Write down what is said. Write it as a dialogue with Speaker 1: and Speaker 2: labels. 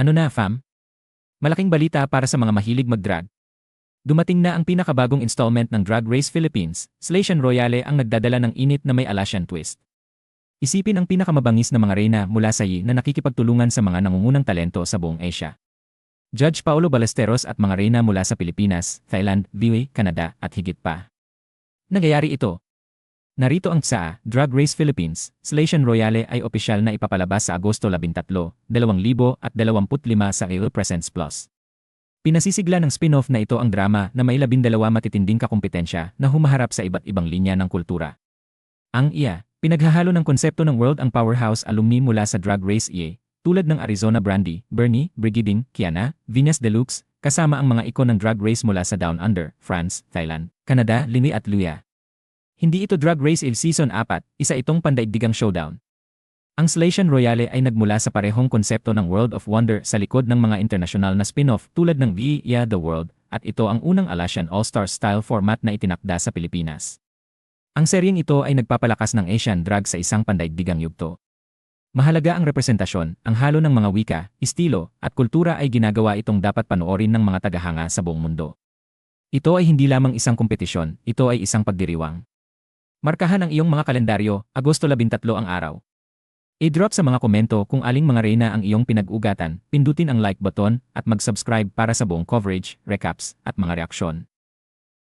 Speaker 1: Ano na, fam? Malaking balita para sa mga mahilig mag-drag. Dumating na ang pinakabagong installment ng Drag Race Philippines, Slation Royale ang nagdadala ng init na may Alasian twist. Isipin ang pinakamabangis na mga reyna mula sa yi na nakikipagtulungan sa mga nangungunang talento sa buong Asia. Judge Paulo Ballesteros at mga reyna mula sa Pilipinas, Thailand, Vietnam, Canada at higit pa. Nagyayari ito. Narito ang TSA, Drag Race Philippines, Slation Royale ay opisyal na ipapalabas sa Agosto 13, 2025 sa EO Presents Plus. Pinasisigla ng spin-off na ito ang drama na may labindalawa matitinding kakumpetensya na humaharap sa iba't ibang linya ng kultura. Ang iya, pinaghahalo ng konsepto ng world ang powerhouse alumni mula sa Drag Race EA, tulad ng Arizona Brandy, Bernie, Brigiding, Kiana, Venus Deluxe, kasama ang mga ikon ng Drag Race mula sa Down Under, France, Thailand, Canada, Lini at Luya. Hindi ito Drag Race Il Season 4, isa itong pandaigdigang showdown. Ang Slation Royale ay nagmula sa parehong konsepto ng World of Wonder sa likod ng mga internasyonal na spin-off tulad ng Via The World, at ito ang unang Alasian All-Star style format na itinakda sa Pilipinas. Ang seryeng ito ay nagpapalakas ng Asian drag sa isang pandaigdigang yugto. Mahalaga ang representasyon, ang halo ng mga wika, estilo, at kultura ay ginagawa itong dapat panoorin ng mga tagahanga sa buong mundo. Ito ay hindi lamang isang kompetisyon, ito ay isang pagdiriwang. Markahan ang iyong mga kalendaryo, Agosto 13 ang araw. I-drop sa mga komento kung aling mga reyna ang iyong pinag-ugatan, pindutin ang like button, at mag-subscribe para sa buong coverage, recaps, at mga reaksyon.